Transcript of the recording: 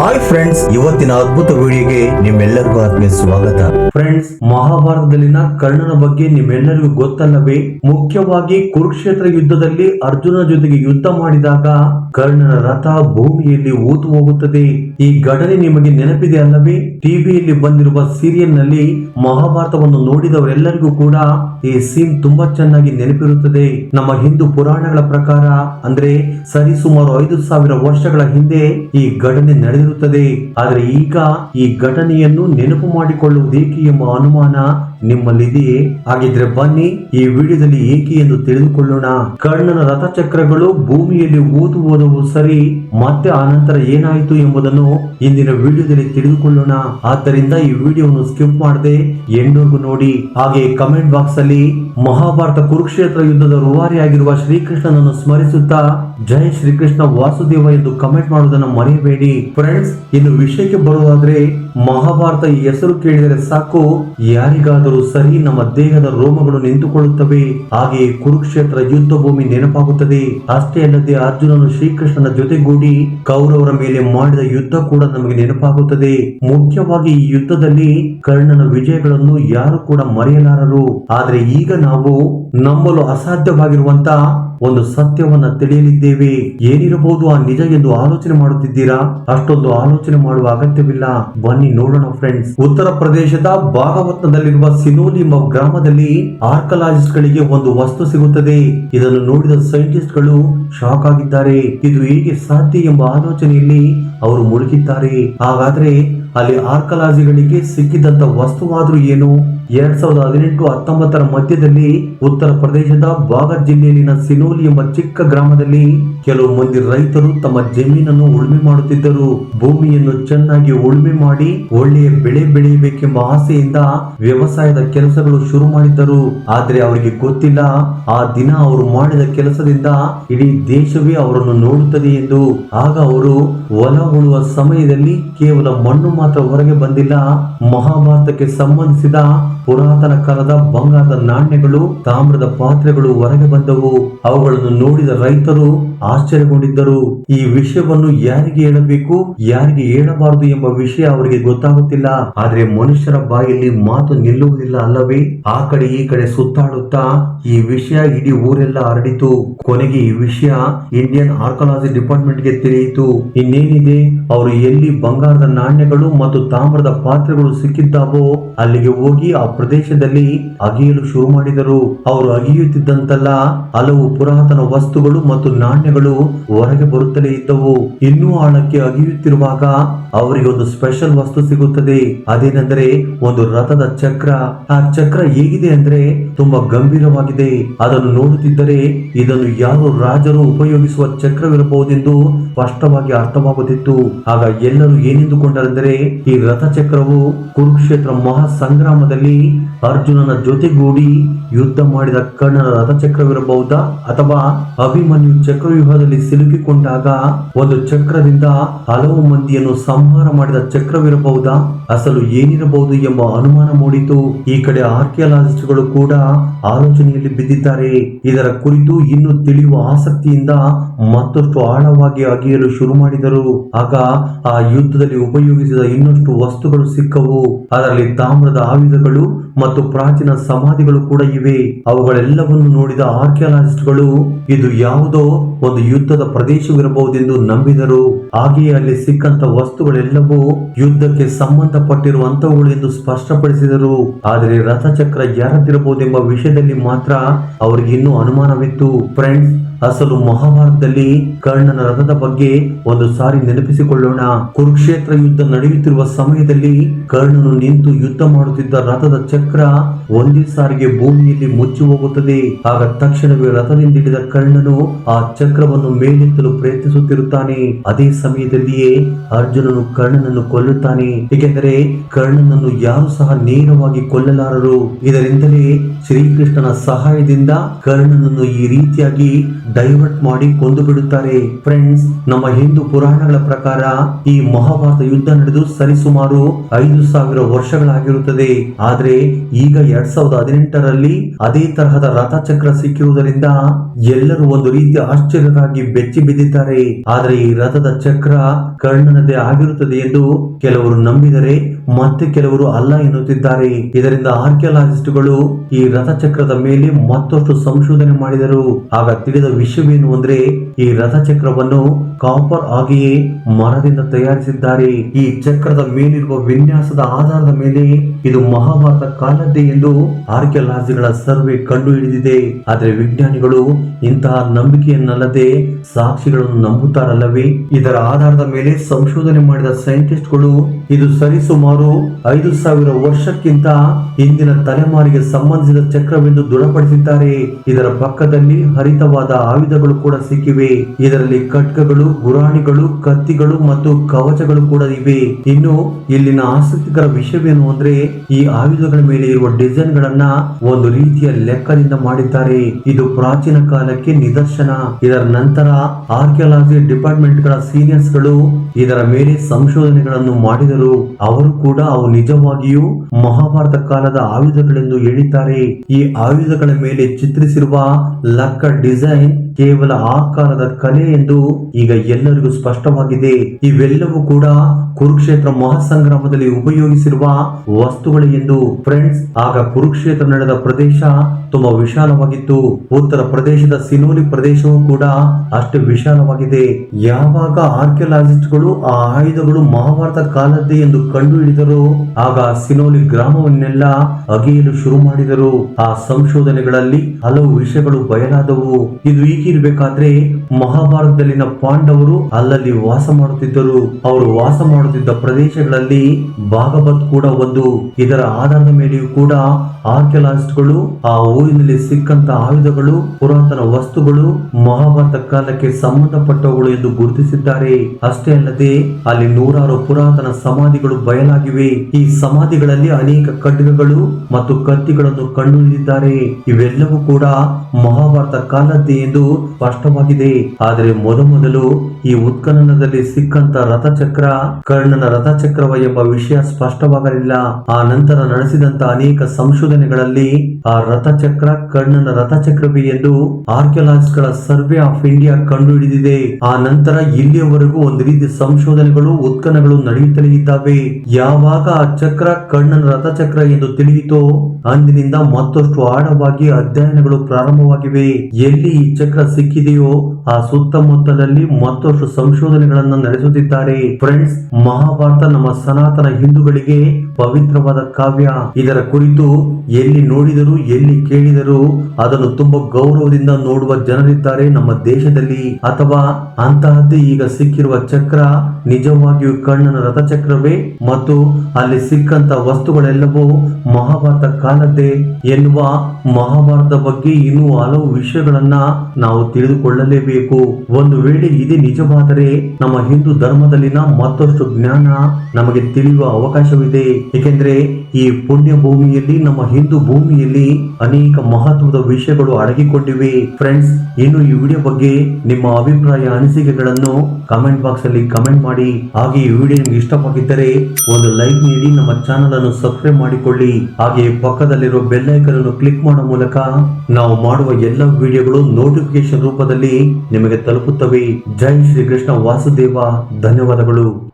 Hi friends ಇವತ್ತಿನ ಅದ್ಭುತ ವಿಡಿಯೋಗೆ ನಿಮ್ಮೆಲ್ಲರಿಗೂ ಆತ್ಮೀಯ ಸ್ವಾಗತ. ಫ್ರೆಂಡ್ಸ್ ಮಹಾಭಾರತದಲ್ಲಿನ ಕರ್ಣನ ಬಗ್ಗೆ ನಿಮ್ಮೆಲ್ಲರಿಗೂ ಗೊತ್ತಲ್ಲವೇ? ಮುಖ್ಯವಾಗಿ ಕುರುಕ್ಷೇತ್ರ ಯುದ್ಧದಲ್ಲಿ ಅರ್ಜುನ ಜೊತೆಗೆ ಯುದ್ಧ ಮಾಡಿದಾಗ ಕರ್ಣನ ರಥ ಭೂಮಿಯಲ್ಲಿ ಊತು ಹೋಗುತ್ತದೆ. ಈ ಘಟನೆ ನಿಮಗೆ ನೆನಪಿದೆ ಅಲ್ಲವೇ? ಟಿವಿಯಲ್ಲಿ ಬಂದಿರುವ ಸೀರಿಯಲ್ನಲ್ಲಿ ಮಹಾಭಾರತವನ್ನು ನೋಡಿದವರೆಲ್ಲರಿಗೂ ಕೂಡ ಈ ಸೀನ್ ತುಂಬಾ ಚೆನ್ನಾಗಿ ನೆನಪಿರುತ್ತದೆ. ನಮ್ಮ ಹಿಂದೂ ಪುರಾಣಗಳ ಪ್ರಕಾರ ಅಂದ್ರೆ ಸರಿ ಸುಮಾರು ಐದು ಸಾವಿರ ವರ್ಷಗಳ ಹಿಂದೆ ಈ ಘಟನೆ ನಡೆದಿರುತ್ತದೆ. ಆದರೆ ಈಗ ಈ ಘಟನೆಯನ್ನು ನೆನಪು ಮಾಡಿಕೊಳ್ಳುವುದೇಕೆ ಎಂಬ ಅನುಮಾನ ನಿಮ್ಮಲ್ಲಿದೆಯೇ ಹಾಗಿದ್ರೆ ಬನ್ನಿ ಈ ವಿಡಿಯೋದಲ್ಲಿ ಏಕೆ ಎಂದು ತಿಳಿದುಕೊಳ್ಳೋಣ. ಕರ್ಣನ ರಥಚಕ್ರಗಳು ಭೂಮಿಯಲ್ಲಿ ಓದು ಓದವು ಸರಿ, ಮತ್ತೆ ಆನಂತರ ಏನಾಯಿತು ಎಂಬುದನ್ನು ಇಂದಿನ ವಿಡಿಯೋದಲ್ಲಿ ತಿಳಿದುಕೊಳ್ಳೋಣ. ಆದ್ದರಿಂದ ಈ ವಿಡಿಯೋವನ್ನು ಸ್ಕಿಪ್ ಮಾಡದೆ ಎಂಡೋರ್ಗು ನೋಡಿ, ಹಾಗೆ ಕಮೆಂಟ್ ಬಾಕ್ಸ್ ಅಲ್ಲಿ ಮಹಾಭಾರತ ಕುರುಕ್ಷೇತ್ರ ಯುದ್ಧದ ರೂವಾರಿಯಾಗಿರುವ ಶ್ರೀಕೃಷ್ಣನನ್ನು ಸ್ಮರಿಸುತ್ತಾ, ಜೈ ಶ್ರೀಕೃಷ್ಣ ವಾಸುದೇವ ಎಂದು ಕಮೆಂಟ್ ಮಾಡುವುದನ್ನು ಮರೆಯಬೇಡಿ. ಫ್ರೆಂಡ್ಸ್ ಇನ್ನು ವಿಷಯಕ್ಕೆ ಬರುವಾದ್ರೆ ಮಹಾಭಾರತ ಹೆಸರು ಕೇಳಿದರೆ ಸಾಕು. ಯಾರಿಗಾದರೂ ಸರಿ ನಮ್ಮ ದೇಹದ ರೋಮಗಳು ನಿಂತುಕೊಳ್ಳುತ್ತವೆ. ಹಾಗೆಯೇ ಕುರುಕ್ಷೇತ್ರ ಯುದ್ಧ ಭೂಮಿ ನೆನಪಾಗುತ್ತದೆ. ಅಷ್ಟೇ ಅಲ್ಲದೆ ಅರ್ಜುನನು ಶ್ರೀಕೃಷ್ಣನ ಜೊತೆಗೂಡಿ ಕೌರವರ ಮೇಲೆ ಮಾಡಿದ ಯುದ್ಧ ಕೂಡ ನಮಗೆ ನೆನಪಾಗುತ್ತದೆ. ಮುಖ್ಯವಾಗಿ ಈ ಯುದ್ಧದಲ್ಲಿ ಕರ್ಣನ ವಿಜಯಗಳನ್ನು ಯಾರು ಕೂಡ ಮರೆಯಲಾರರು. ಆದರೆ ಈಗ ನಾವು ನಂಬಲು ಅಸಾಧ್ಯವಾಗಿರುವಂತ ಒಂದು ಸತ್ಯವನ್ನ ತಿಳಿಯಲಿದ್ದೇವೆ. ಏನಿರಬಹುದು ಆ ನಿಜ ಎಂದು ಆಲೋಚನೆ ಮಾಡುತ್ತಿದ್ದೀರಾ? ಅಷ್ಟೊಂದು ಆಲೋಚನೆ ಮಾಡುವ ಅಗತ್ಯವಿಲ್ಲ. ಬನ್ನಿ ನೋಡೋಣ ಫ್ರೆಂಡ್ಸ್ ಉತ್ತರ ಪ್ರದೇಶದ ಭಾಗವತ್ನದಲ್ಲಿರುವ ಸಿನೋಲಿ ಎಂಬ ಗ್ರಾಮದಲ್ಲಿ ಆರ್ಕಲಾಜಿಸ್ಟ್ ಗಳಿಗೆ ಒಂದು ವಸ್ತು ಸಿಗುತ್ತದೆ. ಇದನ್ನು ನೋಡಿದ ಸೈಂಟಿಸ್ಟ್ಗಳು ಶಾಕ್ ಆಗಿದ್ದಾರೆ. ಇದು ಹೇಗೆ ಸಾಧ್ಯ ಎಂಬ ಆಲೋಚನೆಯಲ್ಲಿ ಅವರು ಮುಳುಗಿದ್ದಾರೆ. ಹಾಗಾದ್ರೆ ಅಲ್ಲಿ ಆರ್ಕಲಾಜಿಗಳಿಗೆ ಸಿಕ್ಕಿದಂತ ವಸ್ತುವಾದ್ರೂ ಏನು? ಎರಡ್ ಸಾವಿರದ ಹದಿನೆಂಟು ಹತ್ತೊಂಬತ್ತರ ಮಧ್ಯದಲ್ಲಿ ಉತ್ತರ ಪ್ರದೇಶದ ಬಾಗರ್ ಜಿಲ್ಲೆಯಲ್ಲಿನ ಸಿನೋಲಿ ಎಂಬ ಚಿಕ್ಕ ಗ್ರಾಮದಲ್ಲಿ ಕೆಲವು ಮಂದಿ ರೈತರು ತಮ್ಮ ಜಮೀನನ್ನು ಉಳುಮೆ ಮಾಡುತ್ತಿದ್ದರು. ಭೂಮಿಯನ್ನು ಚೆನ್ನಾಗಿ ಉಳುಮೆ ಮಾಡಿ ಒಳ್ಳೆಯ ಬೆಳೆ ಬೆಳೆಯಬೇಕೆಂಬ ಆಸೆಯಿಂದ ವ್ಯವಸಾಯದ ಕೆಲಸಗಳು ಶುರು ಮಾಡಿದ್ದರು. ಆದರೆ ಅವರಿಗೆ ಗೊತ್ತಿಲ್ಲ, ಆ ದಿನ ಅವರು ಮಾಡಿದ ಕೆಲಸದಿಂದ ಇಡೀ ದೇಶವೇ ಅವರನ್ನು ನೋಡುತ್ತದೆ ಎಂದು. ಆಗ ಅವರು ಹೊಲ ಉಳುವ ಸಮಯದಲ್ಲಿ ಕೇವಲ ಮಣ್ಣು ಮಾತ್ರ ಹೊರಗೆ ಬಂದಿಲ್ಲ, ಮಹಾಭಾರತಕ್ಕೆ ಸಂಬಂಧಿಸಿದ ಪುರಾತನ ಕಾಲದ ಬಂಗಾರದ ನಾಣ್ಯಗಳು ತಾಮ್ರದ ಪಾತ್ರೆಗಳು ಹೊರಗೆ ಬಂದವು. ಅವುಗಳನ್ನು ನೋಡಿದ ರೈತರು ಆಶ್ಚರ್ಯಗೊಂಡಿದ್ದರು. ಈ ವಿಷಯವನ್ನು ಯಾರಿಗೆ ಹೇಳಬೇಕು, ಯಾರಿಗೆ ಹೇಳಬಾರದು ಎಂಬ ವಿಷಯ ಅವರಿಗೆ ಗೊತ್ತಾಗುತ್ತಿಲ್ಲ. ಆದ್ರೆ ಮನುಷ್ಯರ ಬಾಯಲ್ಲಿ ಮಾತು ನಿಲ್ಲುವುದಿಲ್ಲ ಅಲ್ಲವೇ? ಆ ಕಡೆ ಈ ಕಡೆ ಸುತ್ತಾಡುತ್ತಾ ಈ ವಿಷಯ ಇಡೀ ಊರೆಲ್ಲ ಹರಡಿತು. ಕೊನೆಗೆ ಈ ವಿಷಯ ಇಂಡಿಯನ್ ಆರ್ಕಾಲಜಿ ಡಿಪಾರ್ಟ್ಮೆಂಟ್ಗೆ ತಿಳಿಯಿತು. ಇನ್ನೇನಿದೆ? ಅವರು ಎಲ್ಲಿ ಬಂಗಾರದ ನಾಣ್ಯಗಳು ಮತ್ತು ತಾಮ್ರದ ಪಾತ್ರೆಗಳು ಸಿಕ್ಕಿದ್ದಾವೋ ಅಲ್ಲಿಗೆ ಹೋಗಿ ಆ ಪ್ರದೇಶದಲ್ಲಿ ಅಗೆಯಲು ಶುರು ಮಾಡಿದರು. ಅವರು ಅಗೆಯುತ್ತಿದ್ದಂತೆಲ್ಲ, ಹಲವು ಪುರಾತನ ವಸ್ತುಗಳು ಮತ್ತು ನಾಣ್ಯಗಳು ಹೊರಗೆ ಬರುತ್ತಲೇ ಇದ್ದವು. ಇನ್ನೂ ಆಳಕ್ಕೆ ಅಗಿಯುತ್ತಿರುವಾಗ ಅವರಿಗೆ ಒಂದು ಸ್ಪೆಷಲ್ ವಸ್ತು ಸಿಗುತ್ತದೆ. ಅದೇನೆಂದರೆ ಒಂದು ರಥದ ಚಕ್ರ. ಆ ಚಕ್ರ ಹೇಗಿದೆ ಅಂದ್ರೆ ತುಂಬಾ ಗಂಭೀರವಾಗಿದೆ. ಅದನ್ನು ನೋಡುತ್ತಿದ್ದರೆ ಇದನ್ನು ಯಾರು ರಾಜರು ಉಪಯೋಗಿಸುವ ಚಕ್ರವಿರಬಹುದೆಂದು ಸ್ಪಷ್ಟವಾಗಿ ಅರ್ಥವಾಗುತ್ತಿತ್ತು. ಆಗ ಎಲ್ಲರೂ ಏನೆಂದುಕೊಂಡರೆಂದರೆ ಈ ರಥ ಚಕ್ರವು ಕುರುಕ್ಷೇತ್ರ ಮಹಾ ಸಂಗ್ರಾಮದಲ್ಲಿ ಅರ್ಜುನನ ಜೊತೆಗೂಡಿ ಯುದ್ಧ ಮಾಡಿದ ಕರ್ಣನ ರಥಚಕ್ರವಿರಬಹುದಾ ಅಥವಾ ಅಭಿಮನ್ಯು ಚಕ್ರವ್ಯೂಹದಲ್ಲಿ ಸಿಲುಕಿಕೊಂಡಾಗ ಒಂದು ಚಕ್ರದಿಂದ ಹಲವು ಮಂದಿಯನ್ನು ಸಂಹಾರ ಮಾಡಿದ ಚಕ್ರವಿರಬಹುದಾ? ಅಸಲು ಏನಿರಬಹುದು ಎಂಬ ಅನುಮಾನ ಮೂಡಿತು ಈ ಕಡೆ ಆರ್ಕಿಯಾಲಜಿಸ್ಟ್ಗಳು ಕೂಡ ಆಲೋಚನೆಯಲ್ಲಿ ಬಿದ್ದಿದ್ದಾರೆ. ಇದರ ಕುರಿತು ಇನ್ನು ತಿಳಿಯುವ ಆಸಕ್ತಿಯಿಂದ ಮತ್ತಷ್ಟು ಆಳವಾಗಿ ಅಗೆಯಲು ಶುರು ಮಾಡಿದರು. ಆಗ ಆ ಯುದ್ಧದಲ್ಲಿ ಉಪಯೋಗಿಸಿದ ಇನ್ನಷ್ಟು ವಸ್ತುಗಳು ಸಿಕ್ಕವು. ಅದರಲ್ಲಿ ತಾಮ್ರದ ಆಯುಧಗಳು ಮತ್ತು ಪ್ರಾಚೀನ ಸಮಾಧಿಗಳು ಕೂಡ ಇವೆ. ಅವುಗಳೆಲ್ಲವನ್ನು ನೋಡಿದ ಆರ್ಕಿಯಾಲಜಿಸ್ಟ್ಗಳು, ಇದು ಯಾವುದೋ ಒಂದು ಯುದ್ಧದ ಪ್ರದೇಶವಿರಬಹುದೆಂದು ನಂಬಿದರು. ಹಾಗೆಯೇ ಅಲ್ಲಿ ಸಿಕ್ಕಂತ ವಸ್ತುಗಳೆಲ್ಲವೂ ಯುದ್ಧಕ್ಕೆ ಸಂಬಂಧಪಟ್ಟಿರುವಂತವುಗಳು ಎಂದು ಸ್ಪಷ್ಟಪಡಿಸಿದರು. ಆದರೆ ರಥಚಕ್ರ ಯಾರದಿರಬಹುದೆಂಬ ವಿಷಯದಲ್ಲಿ ಮಾತ್ರ ಅವರಿಗೆ ಇನ್ನೂ ಅನುಮಾನವಿತ್ತು. ಫ್ರೆಂಡ್ಸ್ ಅಸಲು ಮಹಾಭಾರತದಲ್ಲಿ ಕರ್ಣನ ರಥದ ಬಗ್ಗೆ ಒಂದು ಸಾರಿ ನೆನಪಿಸಿಕೊಳ್ಳೋಣ. ಕುರುಕ್ಷೇತ್ರ ಯುದ್ಧ ನಡೆಯುತ್ತಿರುವ ಸಮಯದಲ್ಲಿ ಕರ್ಣನು ನಿಂತು ಯುದ್ಧ ಮಾಡುತ್ತಿದ್ದ ರಥದ ಚಕ್ರ ಒಂದೇ ಸಾರಿಗೆ ಭೂಮಿಯಲ್ಲಿ ಮುಚ್ಚಿ ಹೋಗುತ್ತದೆ. ಆಗ ತಕ್ಷಣವೇ ರಥದಿಂದ ಹಿಡಿದ ಕರ್ಣನು ಆ ಚಕ್ರವನ್ನು ಮೇಲೆತ್ತಲು ಪ್ರಯತ್ನಿಸುತ್ತಿರುತ್ತಾನೆ. ಅದೇ ಸಮಯದಲ್ಲಿಯೇ ಅರ್ಜುನನು ಕರ್ಣನನ್ನು ಕೊಲ್ಲುತ್ತಾನೆ. ಏಕೆಂದರೆ ಕರ್ಣನನ್ನು ಯಾರು ಸಹ ನೇರವಾಗಿ ಕೊಲ್ಲಲಾರರು. ಇದರಿಂದಲೇ ಶ್ರೀಕೃಷ್ಣನ ಸಹಾಯದಿಂದ ಕರ್ಣನನ್ನು ಈ ರೀತಿಯಾಗಿ ಡೈವರ್ಟ್ ಮಾಡಿ ಕೊಂದು ಬಿಡುತ್ತಾರೆ. ಫ್ರೆಂಡ್ಸ್ ನಮ್ಮ ಹಿಂದೂ ಪುರಾಣಗಳ ಪ್ರಕಾರ ಈ ಮಹಾಭಾರತ ಯುದ್ಧ ನಡೆದು ಸರಿಸುಮಾರು ಐದು ಸಾವಿರ ವರ್ಷಗಳಾಗಿರುತ್ತದೆ. ಆದ್ರೆ ಈಗ ಎರಡ್ ಸಾವಿರದ ಹದಿನೆಂಟರಲ್ಲಿ ಅದೇ ತರಹದ ರಥಚಕ್ರ ಸಿಕ್ಕಿರುವುದರಿಂದ ಎಲ್ಲರೂ ಒಂದು ರೀತಿಯ ಆಶ್ಚರ್ಯರಾಗಿ ಬೆಚ್ಚಿ ಬಿದ್ದಿದ್ದಾರೆ. ಆದರೆ ಈ ರಥದ ಚಕ್ರ ಕರ್ಣನದೇ ಆಗಿರುತ್ತದೆ ಎಂದು ಕೆಲವರು ನಂಬಿದರೆ ಮತ್ತೆ ಕೆಲವರು ಅಲ್ಲ ಎನ್ನುತ್ತಿದ್ದಾರೆ. ಇದರಿಂದ ಆರ್ಕಿಯಾಲಜಿಸ್ಟ್ಗಳು ಈ ರಥಚಕ್ರದ ಮೇಲೆ ಮತ್ತಷ್ಟು ಸಂಶೋಧನೆ ಮಾಡಿದರು. ಆಗ ತಿಳಿದ ವಿಷಯವೇನು ಅಂದ್ರೆ ಈ ರಥಚಕ್ರವನ್ನು ಕಾಪರ್ ಆಗಿಯೇ ಮರದಿಂದ ತಯಾರಿಸಿದ್ದಾರೆ. ಈ ಚಕ್ರದ ಮೇಲಿರುವ ವಿನ್ಯಾಸದ ಆಧಾರದ ಮೇಲೆ ಇದು ಮಹಾಭಾರತ ಕಾಲದ್ದೇ ಎಂದು ಆರ್ಕಿಯಾಲಜಿಗಳ ಸರ್ವೆ ಕಂಡು ಹಿಡಿದಿದೆ ಆದರೆ ವಿಜ್ಞಾನಿಗಳು ಇಂತಹ ನಂಬಿಕೆಯನ್ನಲ್ಲದೆ ಸಾಕ್ಷಿಗಳನ್ನು ನಂಬುತ್ತಾರಲ್ಲವೇ? ಇದರ ಆಧಾರದ ಮೇಲೆ ಸಂಶೋಧನೆ ಮಾಡಿದ ಸೈಂಟಿಸ್ಟ್ಗಳು ಇದು ಸರಿಸುಮಾರು ಐದು ಸಾವಿರ ವರ್ಷಕ್ಕಿಂತ ಹಿಂದಿನ ತಲೆಮಾರಿಗೆ ಸಂಬಂಧಿಸಿದ ಚಕ್ರವೆಂದು ದೃಢಪಡಿಸಿದ್ದಾರೆ. ಇದರ ಪಕ್ಕದಲ್ಲಿ ಹರಿತವಾದ ಆಯುಧಗಳು ಕೂಡ ಸಿಕ್ಕಿವೆ. ಇದರಲ್ಲಿ ಖಡ್ಗಗಳು ಗುರಾಣಿಗಳು, ಕತ್ತಿಗಳು ಮತ್ತು ಕವಚಗಳು ಕೂಡ ಇವೆ. ಇನ್ನು ಇಲ್ಲಿನ ಆಸಕ್ತಿಕರ ವಿಷಯವೇನು ಅಂದ್ರೆ, ಈ ಆಯುಧಗಳ ಮೇಲೆ ಇರುವ ಡಿಸೈನ್ ಗಳನ್ನ ಒಂದು ರೀತಿಯ ಲೆಕ್ಕದಿಂದ ಮಾಡಿದ್ದಾರೆ. ಇದು ಪ್ರಾಚೀನ ಕಾಲಕ್ಕೆ ನಿದರ್ಶನ. ಇದರ ನಂತರ ಆರ್ಕಿಯಾಲಜಿ ಡಿಪಾರ್ಟ್ಮೆಂಟ್ಗಳ ಸೀನಿಯರ್ಸ್ಗಳು ಇದರ ಮೇಲೆ ಸಂಶೋಧನೆಗಳನ್ನು ಮಾಡಿದರು. ಅವರು ಕೂಡ ಅವು ನಿಜವಾಗಿಯೂ ಮಹಾಭಾರತ ಕಾಲದ ಆಯುಧಗಳೆಂದು ಹೇಳಿದ್ದಾರೆ. ಈ ಆಯುಧಗಳ ಮೇಲೆ ಚಿತ್ರಿಸಿರುವ ಲಕ್ಕ ಡಿಸೈನ್ ಕೇವಲ ಆಕಾರದ ಕಲೆ ಎಂದು ಈಗ ಎಲ್ಲರಿಗೂ ಸ್ಪಷ್ಟವಾಗಿದೆ. ಇವೆಲ್ಲವೂ ಕೂಡ ಕುರುಕ್ಷೇತ್ರ ಮಹಾಸಂಗ್ರಾಮದಲ್ಲಿ ಉಪಯೋಗಿಸಿರುವ ವಸ್ತುಗಳು ಎಂದು ಫ್ರೆಂಡ್ಸ್, ಆಗ ಕುರುಕ್ಷೇತ್ರ ನಡೆದ ಪ್ರದೇಶ ತುಂಬಾ ವಿಶಾಲವಾಗಿತ್ತು. ಉತ್ತರ ಪ್ರದೇಶದ ಸಿನೋಲಿ ಪ್ರದೇಶವೂ ಕೂಡ ಅಷ್ಟು ವಿಶಾಲವಾಗಿದೆ. ಯಾವಾಗ ಆರ್ಕಿಯಲಾಜಿಸ್ಟ್ಗಳು ಆ ಆಯುಧಗಳು ಮಹಾಭಾರತ ಕಾಲದ್ದೇ ಎಂದು ಕಂಡು ಹಿಡಿದರು ಆಗ ಸಿನೋಲಿ ಗ್ರಾಮವನ್ನೆಲ್ಲ ಅಗೆಯಲು ಶುರು ಮಾಡಿದರು. ಆ ಸಂಶೋಧನೆಗಳಲ್ಲಿ ಹಲವು ವಿಷಯಗಳು ಬಯಲಾದವು. ಇದು ಈಗಿರ್ಬೇಕಾದ್ರೆ ಮಹಾಭಾರತದಲ್ಲಿನ ಪಾಂಡವರು ಅಲ್ಲಲ್ಲಿ ವಾಸ ಮಾಡುತ್ತಿದ್ದರು. ಅವರು ವಾಸ ಮಾಡುತ್ತಿದ್ದ ಪ್ರದೇಶಗಳಲ್ಲಿ ಭಾಗವತ್ ಕೂಡ ಒಂದು. ಇದರ ಆಧಾರದ ಮೇಲೆಯೂ ಕೂಡ ಆರ್ಕಿಯಾಲಜಿಸ್ಟ್ಗಳು, ಆ ಊರಿನಲ್ಲಿ ಸಿಕ್ಕಂತ ಆಯುಧಗಳು, ಪುರಾತನ ವಸ್ತುಗಳು, ಮಹಾಭಾರತ ಕಾಲಕ್ಕೆ ಸಂಬಂಧಪಟ್ಟವುಗಳು ಎಂದು ಗುರುತಿಸಿದ್ದಾರೆ. ಅಷ್ಟೇ ಅಲ್ಲದೆ ಅಲ್ಲಿ ನೂರಾರು ಪುರಾತನ ಸಮಾಧಿಗಳು ಬಯಲಾಗಿವೆ. ಈ ಸಮಾಧಿಗಳಲ್ಲಿ ಅನೇಕ ಖಡ್ಗಗಳು ಮತ್ತು ಕತ್ತಿಗಳನ್ನು ಕಂಡುಹಿಡಿದಿದ್ದಾರೆ ಇವೆಲ್ಲವೂ ಕೂಡ ಮಹಾಭಾರತ ಕಾಲದ್ದೇ ಎಂದು ಸ್ಪಷ್ಟವಾಗಿದೆ. ಆದರೆ ಮೊದಮೊದಲು ಈ ಉತ್ಖನನದಲ್ಲಿ ಸಿಕ್ಕಂತ ರಥಚಕ್ರ, ಕರ್ಣನ ರಥಚಕ್ರವ ಎಂಬ ವಿಷಯ ಸ್ಪಷ್ಟವಾಗಲಿಲ್ಲ. ಆ ನಂತರ ನಡೆಸಿದಂತ ಅನೇಕ ಸಂಶೋಧನೆಗಳಲ್ಲಿ ಆ ರಥಚಕ್ರ, ಕರ್ಣನ ರಥಚಕ್ರವೇ ಎಂದು ಆರ್ಕಿಯಾಲಜಿಸ್ಟ್ಗಳ ಸರ್ವೆ ಆಫ್ ಇಂಡಿಯಾ ಕಂಡುಹಿಡಿದಿದೆ. ಆ ನಂತರ ಇಲ್ಲಿಯವರೆಗೂ ಒಂದು ರೀತಿ ಸಂಶೋಧನೆಗಳು ಉತ್ಖನಗಳು ನಡೆಯುತ್ತಲೇ ಇದ್ದಾವೆ. ಯಾವಾಗ ಆ ಚಕ್ರ, ಕರ್ಣನ ರಥಚಕ್ರ ಎಂದು ತಿಳಿಯಿತೋ, ಅಂದಿನಿಂದ ಮತ್ತಷ್ಟು ಆಳವಾಗಿ ಅಧ್ಯಯನಗಳು ಪ್ರಾರಂಭವಾಗಿವೆ. ಎಲ್ಲಿ ಈ ಚಕ್ರ ಸಿಕ್ಕಿದೆಯೋ, ಆ ಸುತ್ತಮುತ್ತಲಲ್ಲಿ ಮತ್ತಷ್ಟು ಸಂಶೋಧನೆಗಳನ್ನು ನಡೆಸುತ್ತಿದ್ದಾರೆ. ಫ್ರೆಂಡ್ಸ್, ಮಹಾಭಾರತ ನಮ್ಮ ಸನಾತನ ಹಿಂದೂಗಳಿಗೆ ಪವಿತ್ರವಾದ ಕಾವ್ಯ. ಇದರ ಕುರಿತು ಎಲ್ಲಿ ನೋಡಿದರು, ಎಲ್ಲಿ ಕೇಳಿದರು ಅದನ್ನು ತುಂಬಾ ಗೌರವದಿಂದ ನೋಡುವ ಜನರಿದ್ದಾರೆ ನಮ್ಮ ದೇಶದಲ್ಲಿ. ಅಥವಾ ಅಂತಹದ್ದೇ ಈಗ ಸಿಕ್ಕಿರುವ ಚಕ್ರ, ನಿಜವಾಗಿಯೂ ಕಣ್ಣನ ರಥಚಕ್ರವೇ? ಮತ್ತು ಅಲ್ಲಿ ಸಿಕ್ಕಂತ ವಸ್ತುಗಳೆಲ್ಲವೂ ಮಹಾಭಾರತ ಕಾಲದ್ದೇ ಎನ್ನುವ ಮಹಾಭಾರತ ಬಗ್ಗೆ ಇನ್ನೂ ಹಲವು ವಿಷಯಗಳನ್ನ ನಾವು ತಿಳಿದುಕೊಳ್ಳಲೇಬೇಕು. ಒಂದು ವೇಳೆ ಇದೇ ನಿಜವಾದರೆ ನಮ್ಮ ಹಿಂದೂ ಧರ್ಮದಲ್ಲಿನ ಮತ್ತಷ್ಟು ಜ್ಞಾನ ನಮಗೆ ತಿಳಿಯುವ ಅವಕಾಶವಿದೆ. ಏಕೆಂದ್ರೆ ಈ ಪುಣ್ಯ ಭೂಮಿಯಲ್ಲಿ ನಮ್ಮ ಹಿಂದೂ ಭೂಮಿಯಲ್ಲಿ ಅನೇಕ ಮಹತ್ವದ ವಿಷಯಗಳು ಅಡಗಿಕೊಂಡಿವೆ. ಫ್ರೆಂಡ್ಸ್ ಇನ್ನು ಈ ವಿಡಿಯೋ ಬಗ್ಗೆ ನಿಮ್ಮ ಅಭಿಪ್ರಾಯ, ಅನಿಸಿಕೆಗಳನ್ನು ಕಮೆಂಟ್ ಬಾಕ್ಸ್ ಅಲ್ಲಿ ಕಮೆಂಟ್ ಮಾಡಿ. ಹಾಗೆ ಈ ವಿಡಿಯೋ ನಿಮ್ಗೆ ಇಷ್ಟವಾಗಿದ್ದರೆ ಒಂದು ಲೈಕ್ ನೀಡಿ, ನಮ್ಮ ಚಾನಲ್ ಅನ್ನು ಸಬ್ಸ್ಕ್ರೈಬ್ ಮಾಡಿಕೊಳ್ಳಿ. ಹಾಗೆ ಪಕ್ಕದಲ್ಲಿರುವ ಬೆಲ್ ಐಕನ್ ಅನ್ನು ಕ್ಲಿಕ್ ಮಾಡುವ ಮೂಲಕ ನಾವು ಮಾಡುವ ಎಲ್ಲ ವಿಡಿಯೋಗಳು ರೂಪದಲ್ಲಿ ನಿಮಗೆ ತಲುಪುತ್ತವೆ. ಜೈ ಶ್ರೀ ಕೃಷ್ಣ ವಾಸುದೇವ ಧನ್ಯವಾದಗಳು.